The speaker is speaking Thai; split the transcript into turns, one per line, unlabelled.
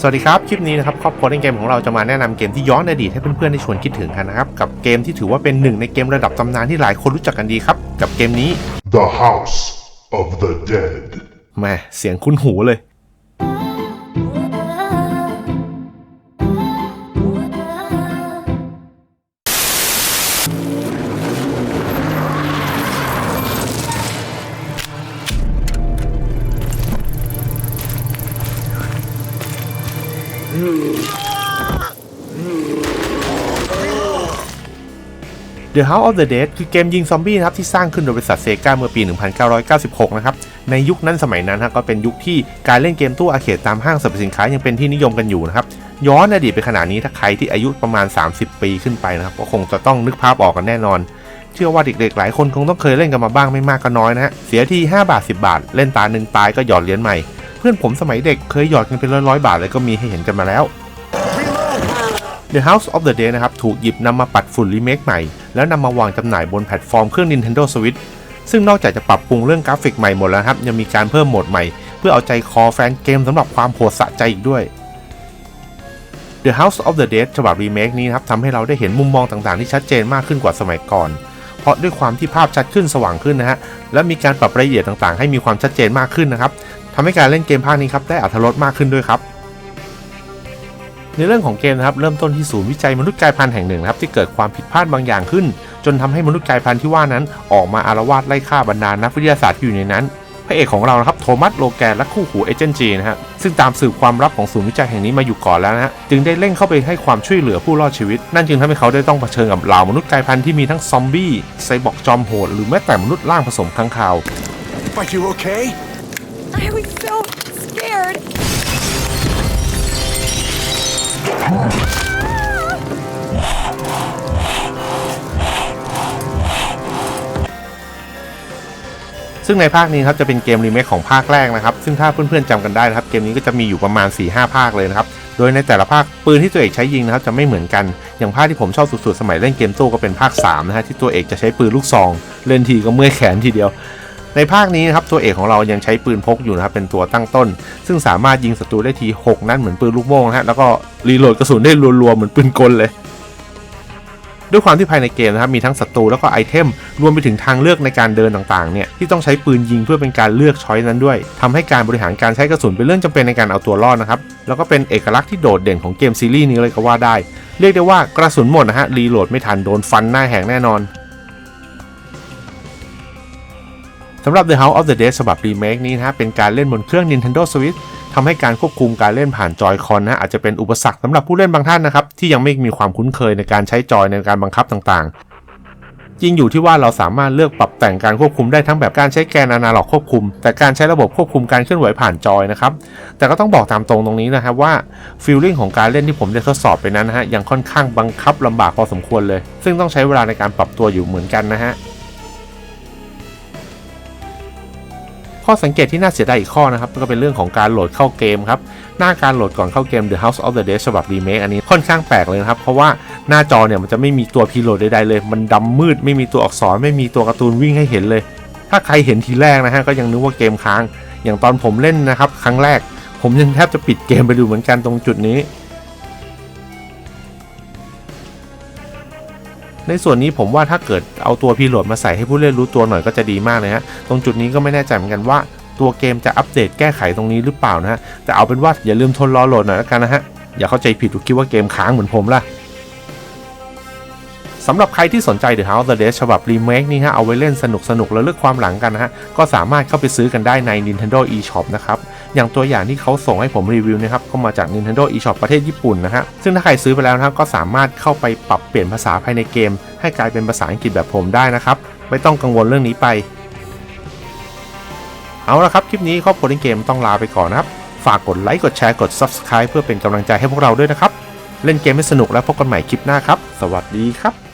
สวัสดีครับ คลิปนี้นะครับครอบครัวเล่นเกมของเราจะมาแนะนำเกมที่ย้อนอดีตให้เพื่อนๆได้ชวนคิดถึงกันนะครับ กับเกมที่ถือว่าเป็นหนึ่งในเกมระดับตำนานที่หลายคนรู้จักกันดีครับ กับเกมนี้
The House of the Dead.
แหม่เสียงคุ้นหูเลย The House of the Dead คือเกมยิงซอมบี้นะครับที่สร้างขึ้นโดยบริษัทเซกาเมื่อปี 1996 นะครับ ในยุคนั้นสมัยนั้นครับก็เป็นยุคที่การเล่นเกมตู้อาเคดตามห้างสรรพสินค้ายังเป็นที่นิยมกันอยู่นะครับ ย้อนอดีตไปขนาดนี้ถ้าใครที่อายุประมาณ 30 ปีขึ้นไปนะครับ ก็คงจะต้องนึกภาพออกกันแน่นอน เชื่อว่าเด็กๆ หลายคนคงต้องเคยเล่นกันมาบ้างไม่มากก็น้อยนะฮะเสียที 5 บาท 10 บาท เล่นตาหนึ่งตายก็หยอดเหรียญใหม่ พื่อนผมสมัยเด็กเคยหยอดกันเป็นร้อยๆบาทเลยก็มีให้เห็นกันมาแล้ว The House of the Dead นะครับ ถูกหยิบนำมาปัดฝุ่นรีเมคใหม่ แล้วนำมาวางจำหน่ายบนแพลตฟอร์มเครื่อง Nintendo Switch ซึ่งนอกจากจะปรับปรุงเรื่องกราฟิกใหม่หมดแล้วครับ ยังมีการเพิ่มโหมดใหม่ เพื่อเอาใจคอแฟนเกมสำหรับความโหดสะใจอีกด้วย The House of the Dead ฉบับรีเมคนี้นครับทำให้เราได้เห็นมุมมองต่างๆ ที่ชัดเจนมากขึ้นกว่าสมัยก่อน เพราะด้วยความที่ภาพชัดขึ้นสว่างขึ้นนะฮะและมีการปรับรายละเอียดต่างๆ ให้มีความชัดเจนมากขึ้นนะครับ ทำให้การเล่นเกมภาคนี้ครับได้อรรถรสมากขึ้นด้วยครับ ในเรื่องของเกมนะครับเริ่มต้นที่ศูนย์วิจัยมนุษย์กลายพันธุ์แห่งหนึ่งนะครับที่เกิดความผิดพลาดบางอย่างขึ้น จนทำให้มนุษย์กลายพันธุ์ที่ว่านั้นออกมาอารวาสไล่ฆ่าบรรดานักวิทยาศาสตร์ที่อยู่ในนั้นพระเอกของเรานะครับโทมัสโลแกนและคู่หูเอเจนต์จีนะฮะซึ่งตามสืบความลับของศูนย์วิจัยแห่งนี้มาอยู่ก่อนแล้วนะฮะจึงได้เร่งเข้าไปให้ความช่วยเหลือผู้รอดชีวิต นั่นจึงทำให้เขาได้ต้องเผชิญกับเหล่ามนุษย์กลายพันธุ์ที่มีทั้งซอมบี้ไซบอร์กจอมโหดหรือแม้แต่มนุษย์ร่างผสมค้างคาว
Are you okay?
I was so scared.
ซึ่งในภาคนี้ครับจะเป็นเกมรีเมคของภาคแรกนะครับ ซึ่งถ้าเพื่อนๆจำกันได้นะครับ เกมนี้ก็จะมีอยู่ประมาณ 4-5 ภาคเลยนะครับ โดยในแต่ละภาคปืนที่ตัวเอกใช้ยิงนะครับจะไม่เหมือนกัน อย่างภาคที่ผมชอบสุดๆ สมัยเล่นเกมตู้ก็เป็นภาค3นะฮะที่ตัวเอกจะใช้ปืนลูกซอง เล่นทีก็เมื่อยแขนทีเดียว ในภาคนี้นะครับตัวเอกของเรายังใช้ปืนพกอยู่นะครับเป็นตัวตั้งต้น ซึ่งสามารถยิงศัตรูได้ที6นัดเหมือนปืนลูกโม่งนะฮะแล้วก็รีโหลดกระสุนได้รัวๆเหมือนปืนกลเลยด้วยความที่ภายในเกมนะครับมีทั้งศัตรูแล้วก็ไอเทมรวมไปถึงทางเลือกในการเดินต่างๆเนี่ยที่ต้องใช้ปืนยิงเพื่อเป็นการเลือกช้อยนั้นด้วยทำให้การบริหารการใช้กระสุนเป็นเรื่องจำเป็นในการเอาตัวรอดนะครับแล้วก็เป็นเอกลักษณ์ที่โดดเด่นของเกมซีรีส์นี้เลยก็ว่าได้ เรียกได้ว่ากระสุนหมดนะฮะรีโหลดไม่ทันโดนฟันหน้าแหกแน่นอน สำหรับ The House of the Dead ฉบับรีเมคนี้นะเป็นการเล่นบนเครื่อง Nintendo Switch ทำให้การควบคุมการเล่นผ่านจอยคอนนะอาจจะเป็นอุปสรรคสำหรับผู้เล่นบางท่านนะครับที่ยังไม่มีความคุ้นเคยในการใช้จอยในการบังคับต่างๆ จริงอยู่ที่ว่าเราสามารถเลือกปรับแต่งการควบคุมได้ทั้งแบบการใช้แกนอนาล็อกควบคุม แต่การใช้ระบบควบคุมการเคลื่อนไหวผ่านจอยนะครับแต่ก็ต้องบอกตามตรงตรงนี้นะครับว่าฟีลลิ่งของการเล่นที่ผมได้ทดสอบไปนั้นนะฮะยังค่อนข้างบังคับลำบากพอสมควรเลย ซึ่งต้องใช้เวลาในการปรับตัวอยู่เหมือนกันนะฮะ ข้อสังเกตที่น่าเสียดายอีกข้อนะครับก็เป็นเรื่องของการโหลดเข้าเกมครับหน้าการโหลดก่อนเข้าเกม The House of the Dead ฉบับรีเมคอันนี้ค่อนข้างแปลกเลยนะครับ เพราะว่าหน้าจอเนี่ยมันจะไม่มีตัวพีโหลดใดๆเลย มันดำมืดไม่มีตัวอักษรไม่มีตัวการ์ตูนวิ่งให้เห็นเลย ถ้าใครเห็นทีแรกนะฮะก็ยังนึกว่าเกมค้าง อย่างตอนผมเล่นนะครับ ครั้งแรก ผมยังแทบจะปิดเกมไปดูเหมือนกันตรงจุดนี้ ในส่วนนี้ผมว่าถ้าเกิดเอาตัวพีโหลดมาใส่ให้ผู้เล่นรู้ตัวหน่อยก็จะดีมากเลยฮะตรงจุดนี้ก็ไม่แน่ใจเหมือนกันว่าตัวเกมจะอัปเดตแก้ไขตรงนี้หรือเปล่านะฮะแต่เอาเป็นว่าอย่าลืมทนรอโหลดหน่อยแล้วกันนะฮะอย่าเข้าใจผิดถือคิดว่าเกมค้างเหมือนผมล่ะ สำหรับใครที่สนใจ The House of the Dead ฉบับรีเมคนี่ฮะเอาไว้เล่นสนุกสนุกแล้วเลือกความหลังกันนะฮะก็สามารถเข้าไปซื้อกันได้ใน Nintendo eShop นะครับอย่างตัวอย่างที่เขาส่งให้ผมรีวิวนะครับก็มาจาก Nintendo eShop ประเทศญี่ปุ่นนะฮะซึ่งถ้าใครซื้อไปแล้วนะครับก็สามารถเข้าไปปรับเปลี่ยนภาษาภายในเกม ให้กลายเป็นภาษาอังกฤษแบบผมได้นะครับไม่ต้องกังวลเรื่องนี้ไป เอาละครับคลิปนี้ครอบครัวเล่นเกมต้องลาไปก่อนนะครับฝากกดไลค์กดแชร์กด Subscribe เพื่อเป็นกำลังใจให้พวกเราด้วยนะครับ เล่นเกมให้สนุกแล้วพบกันใหม่คลิปหน้าครับ สวัสดีครับ